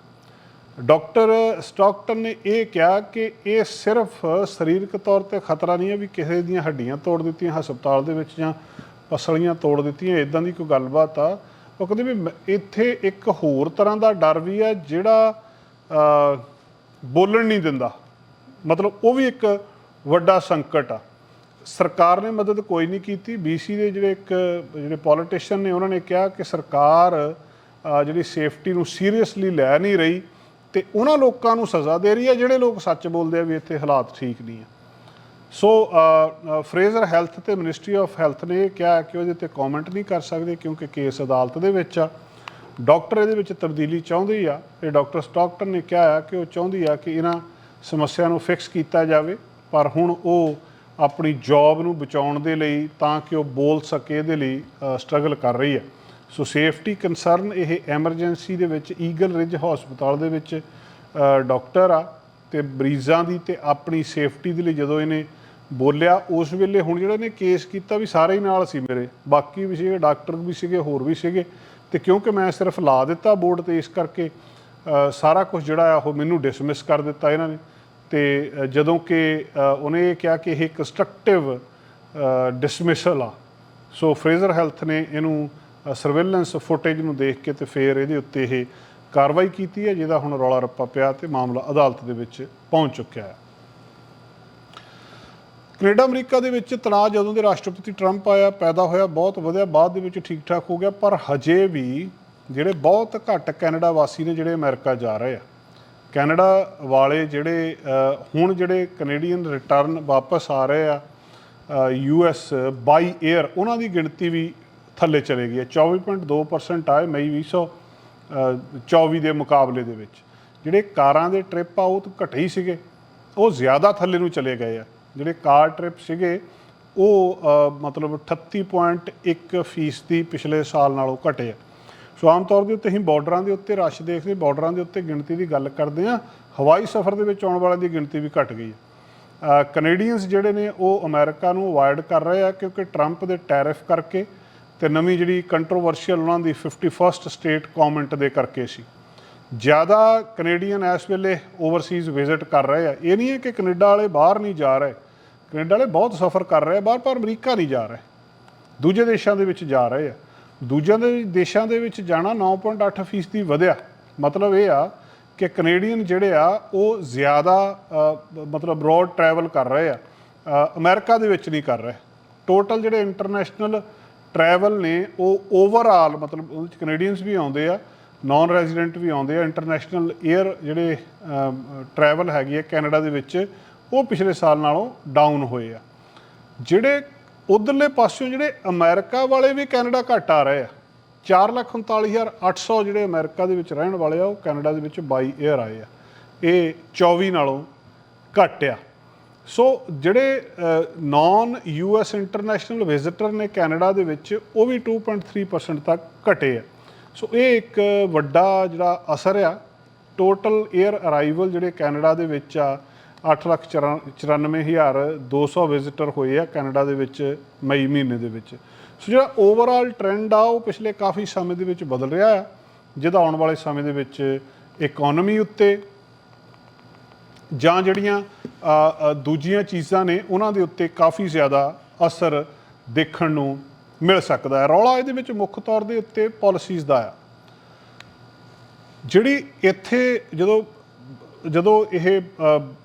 ਡਾਕਟਰ ਸਟਾਕਟਨ ਨੇ ਇਹ ਕਿਹਾ ਕਿ ਇਹ ਸਿਰਫ ਸਰੀਰਕ ਤੌਰ ਤੇ ਖਤਰਾ ਨਹੀਂ ਹੈ ਵੀ ਕਿਸੇ ਦੀਆਂ ਹੱਡੀਆਂ ਤੋੜ ਦਿੱਤੀਆਂ ਹਸਪਤਾਲ ਦੇ ਵਿੱਚ ਜਾਂ ਪਸਲੀਆਂ ਤੋੜ ਦਿੱਤੀਆਂ। ਇਦਾਂ ਦੀ ਕੋਈ ਗੱਲਬਾਤ ਆ। ਉਹ ਕਹਿੰਦੇ ਵੀ ਮ- ਇੱਥੇ ਇੱਕ ਹੋਰ ਤਰ੍ਹਾਂ ਦਾ ਡਰ ਵੀ ਹੈ ਜਿਹੜਾ ਬੋਲਣ ਨਹੀਂ ਦਿੰਦਾ। ਮਤਲਬ ਉਹ ਵੀ ਇੱਕ ਵੱਡਾ ਸੰਕਟ ਆ। ਸਰਕਾਰ ਨੇ ਮਦਦ ਕੋਈ ਨਹੀਂ ਕੀਤੀ। BC ਦੇ ਜਿਹੜੇ ਇੱਕ, ਜਿਹੜੇ ਪੋਲੀਟੀਸ਼ੀਅਨ ਨੇ, ਉਹਨਾਂ ਨੇ ਕਿਹਾ ਕਿ ਸਰਕਾਰ ਜਿਹੜੀ ਸੇਫਟੀ ਨੂੰ ਸੀਰੀਅਸਲੀ ਲੈ ਨਹੀਂ ਰਹੀ ਤੇ ਉਹਨਾਂ ਲੋਕਾਂ ਨੂੰ ਸਜ਼ਾ ਦੇ ਰਹੀ ਹੈ। ਜਿਹੜੇ ਲੋਕ ਸੱਚ ਬੋਲਦੇ ਆ ਵੀ ਇੱਥੇ ਹਾਲਾਤ ਠੀਕ ਨਹੀਂ ਆ। ਸੋ ਫਰੇਜ਼ਰ ਹੈਲਥ ਤੇ ਮਿਨਿਸਟਰੀ ਆਫ ਹੈਲਥ ਨੇ ਇਹ ਕਿਹਾ ਕਿ ਉਹਦੇ ਤੇ ਕਮੈਂਟ ਨਹੀਂ ਕਰ ਸਕਦੇ ਕਿਉਂਕਿ ਕੇਸ ਅਦਾਲਤ ਦੇ ਵਿੱਚ ਆ। ਡਾਕਟਰ ਇਹਦੇ ਵਿੱਚ ਤਬਦੀਲੀ ਚਾਹੁੰਦੇ ਆ। ਇਹ ਡਾਕਟਰ ਸਟਾਕਟਨ ਨੇ ਕਿਹਾ ਆ ਕਿ ਉਹ ਚਾਹੁੰਦੀ ਆ ਕਿ ਇਹਨਾਂ ਸਮੱਸਿਆ ਨੂੰ ਫਿਕਸ ਕੀਤਾ ਜਾਵੇ ਪਰ ਹੁਣ ਉਹ ਆਪਣੀ ਜੌਬ ਨੂੰ ਬਚਾਉਣ ਦੇ ਲਈ ਤਾਂ ਕਿ ਉਹ ਬੋਲ ਸਕੇ ਇਹਦੇ ਲਈ ਸਟਰਗਲ ਕਰ ਰਹੀ ਹੈ ਸੋ ਸੇਫਟੀ ਕੰਸਰਨ ਇਹ ਐਮਰਜੈਂਸੀ ਦੇ ਵਿੱਚ ਈਗਲ ਰਿਜ ਹਸਪਤਾਲ ਦੇ ਵਿੱਚ ਅ, ਡਾਕਟਰ ਆ ਤੇ ਮਰੀਜ਼ਾਂ ਦੀ ਤੇ ਆਪਣੀ ਸੇਫਟੀ ਦੇ ਲਈ ਜਦੋਂ ਇਹਨੇ ਬੋਲਿਆ, ਉਸ ਵੇਲੇ ਹੁਣ ਜਿਹੜਾ ਇਹਨੇ ਕੇਸ ਕੀਤਾ ਵੀ ਸਾਰੇ ਹੀ ਨਾਲ ਸੀ ਮੇਰੇ। ਬਾਕੀ ਵੀ ਸੀਗੇ ਡਾਕਟਰ ਵੀ ਸੀਗੇ, ਹੋਰ ਵੀ ਸੀਗੇ। ਤੇ ਕਿਉਂਕਿ ਮੈਂ ਸਿਰਫ ਲਾ ਦਿੱਤਾ ਬੋਰਡ ਤੇ ਇਸ ਕਰਕੇ ਸਾਰਾ ਕੁਝ ਜਿਹੜਾ ਆ ਉਹ ਮੈਨੂੰ ਡਿਸਮਿਸ ਕਰ ਦਿੱਤਾ ਇਹਨਾਂ ਨੇ। ਤੇ ਜਦੋਂ ਕਿ ਉਹਨੇ ਇਹ ਕਿਹਾ ਕਿ ਇਹ ਕੰਸਟਰਕਟਿਵ ਡਿਸਮਿਸਲ ਆ। ਸੋ ਫਰੇਜ਼ਰ ਹੈਲਥ ਨੇ ਇਹਨੂੰ ਸਰਵੇਲੈਂਸ ਫੁਟੇਜ ਨੂੰ ਦੇਖ ਕੇ ਤੇ ਫਿਰ ਇਹਦੇ ਉੱਤੇ ਇਹ ਕਾਰਵਾਈ ਕੀਤੀ ਹੈ, ਜਿਹਦਾ ਹੁਣ ਰੌਲਾ ਰੱਪਾ ਪਿਆ ਤੇ ਮਾਮਲਾ ਅਦਾਲਤ ਦੇ ਵਿੱਚ ਪਹੁੰਚ ਚੁੱਕਿਆ ਹੈ। ਕੈਨੇਡਾ, ਅਮਰੀਕਾ ਦੇ ਵਿੱਚ ਤਣਾਅ ਜਦੋਂ ਦੇ ਰਾਸ਼ਟਰਪਤੀ ਟਰੰਪ ਆਇਆ, ਪੈਦਾ ਹੋਇਆ, ਬਹੁਤ ਵਧਿਆ, ਬਾਅਦ ਦੇ ਵਿੱਚ ਠੀਕ ਠਾਕ ਹੋ ਗਿਆ, ਪਰ ਹਜੇ ਵੀ ਜਿਹੜੇ ਬਹੁਤ ਘੱਟ ਕੈਨੇਡਾ ਵਾਸੀ ਨੇ ਜਿਹੜੇ ਅਮਰੀਕਾ ਜਾ ਰਹੇ ਆ। ਕੈਨੇਡਾ ਵਾਲੇ ਜਿਹੜੇ ਹੁਣ ਜਿਹੜੇ ਕੈਨੇਡੀਅਨ ਰਿਟਰਨ ਵਾਪਸ ਆ ਰਹੇ ਆ ਯੂ ਐਸ ਬਾਈ 에ਅਰ ਉਹਨਾਂ ਦੀ ਗਿਣਤੀ ਵੀ ਥੱਲੇ ਚਲੇ ਗਈ ਹੈ। 24.2% ਆਏ ਮਈ 2024 ਦੇ ਮੁਕਾਬਲੇ ਦੇ ਵਿੱਚ। ਜਿਹੜੇ ਕਾਰਾਂ ਦੇ ਟ੍ਰਿਪ ਆ, ਉਹ ਤਾਂ ਘਟੇ ਹੀ ਸੀਗੇ। ਉਹ ਜ਼ਿਆਦਾ ਥੱਲੇ ਨੂੰ ਚਲੇ ਗਏ ਆ। ਜਿਹੜੇ ਕਾਰ ਟ੍ਰਿਪ ਸੀਗੇ ਉਹ ਅ, ਮਤਲਬ 38.1 ਫੀਸਦੀ ਪਿਛਲੇ ਸਾਲ ਨਾਲੋਂ ਘਟੇ ਆ। ਸੋ ਆਮ ਤੌਰ ਦੇ ਉੱਤੇ ਅਸੀਂ ਬਾਰਡਰਾਂ ਦੇ ਉੱਤੇ ਰਸ਼ ਦੇਖਦੇ ਬਾਰਡਰਾਂ ਦੇ ਉੱਤੇ ਗਿਣਤੀ ਦੀ ਗੱਲ ਕਰਦੇ ਆ ਹਵਾਈ ਸਫ਼ਰ ਦੇ ਵਿੱਚ ਆਉਣ ਵਾਲਿਆਂ ਦੀ ਗਿਣਤੀ ਵੀ ਘਟ ਗਈ ਹੈ। ਕੈਨੇਡੀਅਨਸ ਜਿਹੜੇ ਨੇ ਉਹ ਅਮਰੀਕਾ ਨੂੰ ਅਵਾਇਡ ਕਰ ਰਹੇ ਆ ਕਿਉਂਕਿ ਟਰੰਪ ਦੇ ਟੈਰਿਫ ਕਰਕੇ ਤੇ ਨਵੀਂ ਜਿਹੜੀ ਕੰਟਰੋਵਰਸ਼ੀਅਲ ਉਹਨਾਂ ਦੀ 51st ਸਟੇਟ ਕਮੈਂਟ ਦੇ ਕਰਕੇ ਸੀ। ਜ਼ਿਆਦਾ ਕੈਨੇਡੀਅਨ ਇਸ ਵੇਲੇ ਓਵਰਸੀਜ਼ ਵਿਜ਼ਿਟ ਕਰ ਰਹੇ ਆ। ਇਹ ਨਹੀਂ ਹੈ ਕਿ ਕੈਨੇਡਾ ਵਾਲੇ ਬਾਹਰ ਨਹੀਂ ਜਾ ਰਹੇ। ਕੈਨੇਡਾ ਵਾਲੇ ਬਹੁਤ ਸਫ਼ਰ ਕਰ ਰਹੇ ਆ ਬਾਹਰ ਪਰ ਅਮਰੀਕਾ ਨਹੀਂ ਜਾ ਰਹੇ। ਦੂਜੇ ਦੇਸ਼ਾਂ ਦੇ ਵਿੱਚ ਜਾ ਰਹੇ ਆ। ਦੂਜਿਆਂ ਦੇ ਦੇਸ਼ਾਂ ਦੇ ਵਿੱਚ ਜਾਣਾ 9.8% ਫੀਸਦੀ ਵਧਿਆ। ਮਤਲਬ ਇਹ ਆ ਕਿ ਕੈਨੇਡੀਅਨ ਜਿਹੜੇ ਆ ਉਹ ਜ਼ਿਆਦਾ ਮਤਲਬ ਬਰੋਡ ਟਰੈਵਲ ਕਰ ਰਹੇ ਆ। ਅ, ਅਮਰੀਕਾ ਦੇ ਵਿੱਚ ਨਹੀਂ ਕਰ ਰਹੇ। ਟੋਟਲ ਜਿਹੜੇ ਇੰਟਰਨੈਸ਼ਨਲ ਟਰੈਵਲ ਨੇ ਉਹ ਓਵਰਆਲ ਮਤਲਬ ਉਹਦੇ ਚ ਕੈਨੇਡੀਅਨਸ ਵੀ ਆਉਂਦੇ ਆ ਨਾਨ ਰੈਜ਼ੀਡੈਂਟ ਵੀ ਆਉਂਦੇ ਆ। ਇੰਟਰਨੈਸ਼ਨਲ 에ਅਰ ਜਿਹੜੇ ਟਰੈਵਲ ਹੈਗੀ ਹੈ ਕੈਨੇਡਾ ਦੇ ਵਿੱਚ ਉਹ ਪਿਛਲੇ ਸਾਲ ਨਾਲੋਂ ਡਾਊਨ ਹੋਏ ਆ। ਜਿਹੜੇ ਉਧਰਲੇ ਪਾਸਿਓਂ ਜਿਹੜੇ ਅਮਰੀਕਾ ਵਾਲੇ ਵੀ ਕੈਨੇਡਾ ਘੱਟ ਆ ਰਹੇ ਆ 439800 ਜਿਹੜੇ ਅਮਰੀਕਾ ਦੇ ਵਿੱਚ ਰਹਿਣ ਵਾਲੇ ਆ, ਉਹ ਕੈਨੇਡਾ ਦੇ ਵਿੱਚ ਬਾਈ 에ਅਰ ਆਏ ਆ। ਇਹ 24 ਨਾਲੋਂ ਘੱਟ ਆ। ਸੋ ਜਿਹੜੇ ਨਾਨ ਯੂਐਸ ਇੰਟਰਨੈਸ਼ਨਲ ਵਿਜ਼ਿਟਰ ਨੇ ਕੈਨੇਡਾ ਦੇ ਵਿੱਚ, ਉਹ ਵੀ 2.3% ਤੱਕ ਘਟੇ ਆ। ਸੋ ਇਹ ਇੱਕ ਵੱਡਾ ਜਿਹੜਾ ਅਸਰ ਆ। ਟੋਟਲ 에ਅਰ ਅਰਾਈਵਲ ਜਿਹੜੇ ਕੈਨੇਡਾ ਦੇ ਵਿੱਚ ਆ 894200 ਵਿਜ਼ਿਟਰ ਹੋਏ ਆ ਕੈਨੇਡਾ ਦੇ ਵਿੱਚ ਮਈ ਮਹੀਨੇ ਦੇ ਵਿੱਚ। ਸੋ ਜਿਹੜਾ ਓਵਰਆਲ ਟ੍ਰੈਂਡ ਆ, ਉਹ ਪਿਛਲੇ ਕਾਫੀ ਸਮੇਂ ਦੇ ਵਿੱਚ ਬਦਲ ਰਿਹਾ ਆ। ਜਿਹਦਾ ਆਉਣ ਵਾਲੇ ਸਮੇਂ ਦੇ ਵਿੱਚ ਇਕਨੋਮੀ ਉੱਤੇ ਜਾਂ ਜਿਹੜੀਆਂ ਦੂਜੀਆਂ ਚੀਜ਼ਾਂ ਨੇ, ਉਹਨਾਂ ਦੇ ਉੱਤੇ ਕਾਫੀ ਜ਼ਿਆਦਾ ਅਸਰ ਦੇਖਣ ਨੂੰ ਮਿਲ ਸਕਦਾ ਹੈ। ਰੌਲਾ ਇਹਦੇ ਵਿੱਚ ਮੁੱਖ ਤੌਰ ਦੇ ਉੱਤੇ ਪਾਲਿਸੀਜ਼ ਦਾ ਆ। ਜਿਹੜੀ ਇੱਥੇ ਜਦੋਂ ਜਦੋਂ ਇਹ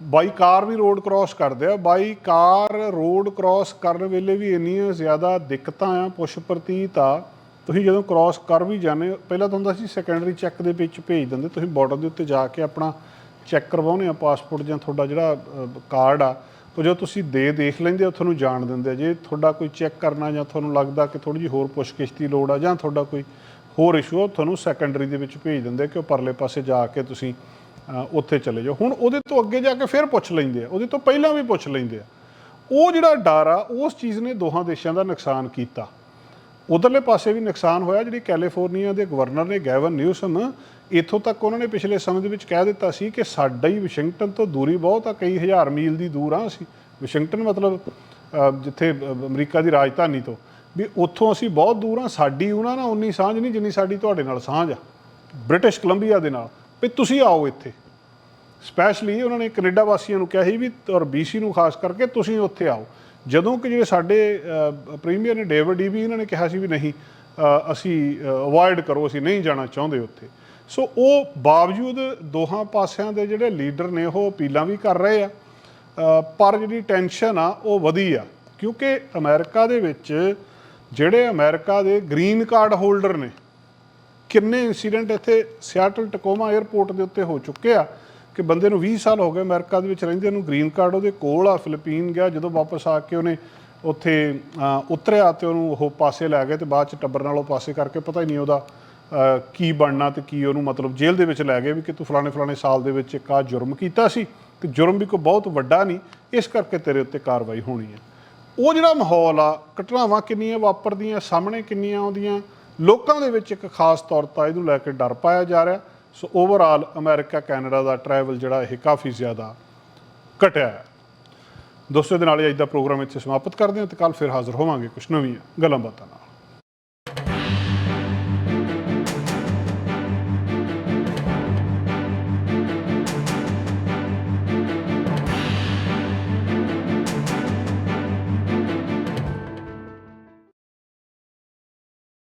ਬਾਈ ਕਾਰ ਵੀ ਰੋਡ ਕ੍ਰਾਸ ਕਰਦੇ ਆ, ਬਾਈ ਕਾਰ ਰੋਡ ਕ੍ਰਾਸ ਕਰਨ ਵੇਲੇ ਵੀ ਇੰਨੀਆਂ ਜ਼ਿਆਦਾ ਦਿੱਕਤਾਂ ਆ ਪੁੱਛ ਪ੍ਰਤੀਤ ਆ, ਤੁਸੀਂ ਜਦੋਂ ਕ੍ਰਾਸ ਕਰ ਵੀ ਜਾਂਦੇ ਹੋ, ਪਹਿਲਾਂ ਤਾਂ ਹੁੰਦਾ ਸੀ ਸੈਕੰਡਰੀ ਚੈੱਕ ਦੇ ਵਿੱਚ ਭੇਜ ਦਿੰਦੇ, ਤੁਸੀਂ ਬਾਰਡਰ ਦੇ ਉੱਤੇ ਜਾ ਕੇ ਆਪਣਾ ਚੈੱਕ ਕਰਵਾਉਂਦੇ ਆ ਪਾਸਪੋਰਟ ਜਾਂ ਤੁਹਾਡਾ ਜਿਹੜਾ ਕਾਰਡ ਆ, ਉਹ ਜਦੋਂ ਤੁਸੀਂ ਦੇ ਦੇਖ ਲੈਂਦੇ ਹੋ, ਤੁਹਾਨੂੰ ਜਾਣ ਦਿੰਦੇ ਆ, ਜੇ ਤੁਹਾਡਾ ਕੋਈ ਚੈੱਕ ਕਰਨਾ ਜਾਂ ਤੁਹਾਨੂੰ ਲੱਗਦਾ ਕਿ ਥੋੜੀ ਜਿਹੀ ਹੋਰ ਪੁੱਛਗਿੱਛ ਦੀ ਲੋੜ ਆ ਜਾਂ ਤੁਹਾਡਾ ਕੋਈ ਹੋਰ ਇਸ਼ੂ ਆ, ਉਹ ਤੁਹਾਨੂੰ ਸੈਕੰਡਰੀ ਦੇ ਵਿੱਚ ਭੇਜ ਦਿੰਦੇ ਕਿ ਉਹ ਪਰਲੇ ਪਾਸੇ ਜਾ ਕੇ ਤੁਸੀਂ ਉੱਥੇ ਚਲੇ ਜਾਓ। ਹੁਣ ਉਹਦੇ ਤੋਂ ਅੱਗੇ ਜਾ ਕੇ ਫਿਰ ਪੁੱਛ ਲੈਂਦੇ ਆ। ਉਹਦੇ ਤੋਂ ਪਹਿਲਾਂ ਵੀ ਪੁੱਛ ਲੈਂਦੇ ਆ। ਉਹ ਜਿਹੜਾ ਡਰ ਆ, ਉਸ ਚੀਜ਼ ਨੇ ਦੋਹਾਂ ਦੇਸ਼ਾਂ ਦਾ ਨੁਕਸਾਨ ਕੀਤਾ। ਉਧਰਲੇ ਪਾਸੇ ਵੀ ਨੁਕਸਾਨ ਹੋਇਆ, ਜਿਹੜੀ ਕੈਲੀਫੋਰਨੀਆ ਦੇ ਗਵਰਨਰ ਨੇ ਗੈਵਨ ਨਿਊਸਮ, ਇੱਥੋਂ ਤੱਕ ਉਹਨਾਂ ਨੇ ਪਿਛਲੇ ਸਮੇਂ ਦੇ ਵਿੱਚ ਕਹਿ ਦਿੱਤਾ ਸੀ ਕਿ ਸਾਡਾ ਹੀ ਵਾਸ਼ਿੰਗਟਨ ਤੋਂ ਦੂਰੀ ਬਹੁਤ ਆ, ਕਈ ਹਜ਼ਾਰ ਮੀਲ ਦੀ ਦੂਰ ਆ ਅਸੀਂ। ਵਾਸ਼ਿੰਗਟਨ ਮਤਲਬ ਜਿੱਥੇ ਅਮਰੀਕਾ ਦੀ ਰਾਜਧਾਨੀ ਤੋਂ। ਵੀ ਉੱਥੋਂ ਅਸੀਂ ਬਹੁਤ ਦੂਰ ਆ, ਸਾਡੀ ਉਹਨਾਂ ਨਾਲ ਉਨੀ ਸਾਂਝ ਨਹੀਂ, ਜਿੰਨੀ ਸਾਡੀ ਤੁਹਾਡੇ ਨਾਲ ਸਾਂਝ ਆ। ਬ੍ਰਿਟਿਸ਼ ਕੋਲੰਬੀਆ ਦੇ ਨਾਲ। ਵੀ ਤੁਸੀਂ ਆਓ ਇੱਥੇ। ਸਪੈਸ਼ਲੀ ਉਹਨਾਂ ਨੇ ਕੈਨੇਡਾ ਵਾਸੀਆਂ ਨੂੰ ਕਿਹਾ ਸੀ ਵੀ ਔਰ BC ਨੂੰ ਖਾਸ ਕਰਕੇ ਤੁਸੀਂ ਉੱਥੇ ਆਓ। ਜਦੋਂ ਕਿ ਜਿਹੜੇ ਸਾਡੇ ਪ੍ਰੀਮੀਅਰ ਨੇ ਡੇਵਿਡ ਡੀ ਵੀ ਇਹਨਾਂ ਨੇ ਕਿਹਾ ਸੀ ਵੀ ਨਹੀਂ ਅਸੀਂ ਅਵੋਇਡ ਕਰੋ, ਅਸੀਂ ਨਹੀਂ ਜਾਣਾ ਚਾਹੁੰਦੇ ਉੱਥੇ। ਸੋ ਉਹ ਬਾਵਜੂਦ ਦੋਹਾਂ ਪਾਸਿਆਂ ਦੇ ਜਿਹੜੇ ਲੀਡਰ ਨੇ, ਉਹ ਅਪੀਲਾਂ ਵੀ ਕਰ ਰਹੇ ਆ। ਪਰ ਜਿਹੜੀ ਟੈਨਸ਼ਨ ਆ, ਉਹ ਵਧੀ ਆ। ਕਿਉਂਕਿ ਅਮਰੀਕਾ ਦੇ ਵਿੱਚ ਜਿਹੜੇ ਅਮਰੀਕਾ ਦੇ ਗ੍ਰੀਨ ਕਾਰਡ ਹੋਲਡਰ ਨੇ, ਕਿੰਨੇ ਇਨਸੀਡੈਂਟ ਇੱਥੇ ਸਿਆਟਲ ਟਕੋਮਾ 에ਅਰਪੋਰਟ ਦੇ ਉੱਤੇ ਹੋ ਚੁੱਕੇ ਆ। ਕਿ ਬੰਦੇ ਨੂੰ 20 ਸਾਲ ਹੋ ਗਏ ਅਮਰੀਕਾ ਦੇ ਵਿੱਚ ਰਹਿੰਦੇ ਨੂੰ, ਗ੍ਰੀਨ ਕਾਰਡ ਉਹਦੇ ਕੋਲ ਆ, ਫਿਲੀਪੀਨ ਗਿਆ, ਜਦੋਂ ਵਾਪਸ ਆ ਕੇ ਉਹਨੇ ਉੱਥੇ ਉਤਰਿਆ ਤੇ ਉਹਨੂੰ ਉਹ ਪਾਸੇ ਲੈ ਗਏ ਤੇ ਬਾਅਦ ਚ ਟੱਬਰ ਨਾਲ ਉਹ ਪਾਸੇ ਕਰਕੇ ਪਤਾ ਹੀ ਨਹੀਂ ਉਹਦਾ ਕੀ ਬਣਨਾ ਤੇ ਕੀ ਉਹਨੂੰ ਮਤਲਬ ਜੇਲ੍ਹ ਦੇ ਵਿੱਚ ਲੈ ਗਏ ਵੀ ਕਿ ਤੂੰ ਫਲਾਣੇ ਫਲਾਣੇ ਸਾਲ ਦੇ ਵਿੱਚ ਇੱਕ ਆ ਜੁਰਮ ਕੀਤਾ ਸੀ ਤੇ ਜੁਰਮ ਵੀ ਕੋਈ ਬਹੁਤ ਵੱਡਾ ਨਹੀਂ, ਇਸ ਕਰਕੇ ਤੇਰੇ ਉੱਤੇ ਕਾਰਵਾਈ ਹੋਣੀ ਹੈ। ਉਹ ਜਿਹੜਾ ਮਾਹੌਲ ਆ, ਘਟਨਾਵਾਂ ਕਿੰਨੀਆਂ ਵਾਪਰਦੀਆਂ, ਸਾਹਮਣੇ ਕਿੰਨੀਆਂ ਆਉਂਦੀਆਂ, ਲੋਕਾਂ ਦੇ ਵਿੱਚ ਇੱਕ ਖਾਸ ਤੌਰ ਤੇ ਇਹਨੂੰ ਲੈ ਕੇ ਡਰ ਪਾਇਆ ਜਾ ਰਿਹਾ। ਸੋ ਓਵਰਆਲ ਅਮਰੀਕਾ ਕੈਨੇਡਾ ਦਾ ਟਰੈਵਲ ਜਿਹੜਾ ਇਹ ਕਾਫੀ ਜ਼ਿਆਦਾ ਘਟਿਆ ਹੈ। ਦੋਸਤੋ ਦੇ ਨਾਲ ਹੀ ਅੱਜ ਦਾ ਪ੍ਰੋਗਰਾਮ ਇੱਥੇ ਸਮਾਪਤ ਕਰਦੇ ਹਾਂ ਤੇ ਕੱਲ ਫਿਰ ਹਾਜ਼ਰ ਹੋਵਾਂਗੇ ਕੁਝ ਨਵੀਆਂ ਗੱਲਾਂ ਬਾਤਾਂ ਨਾਲ।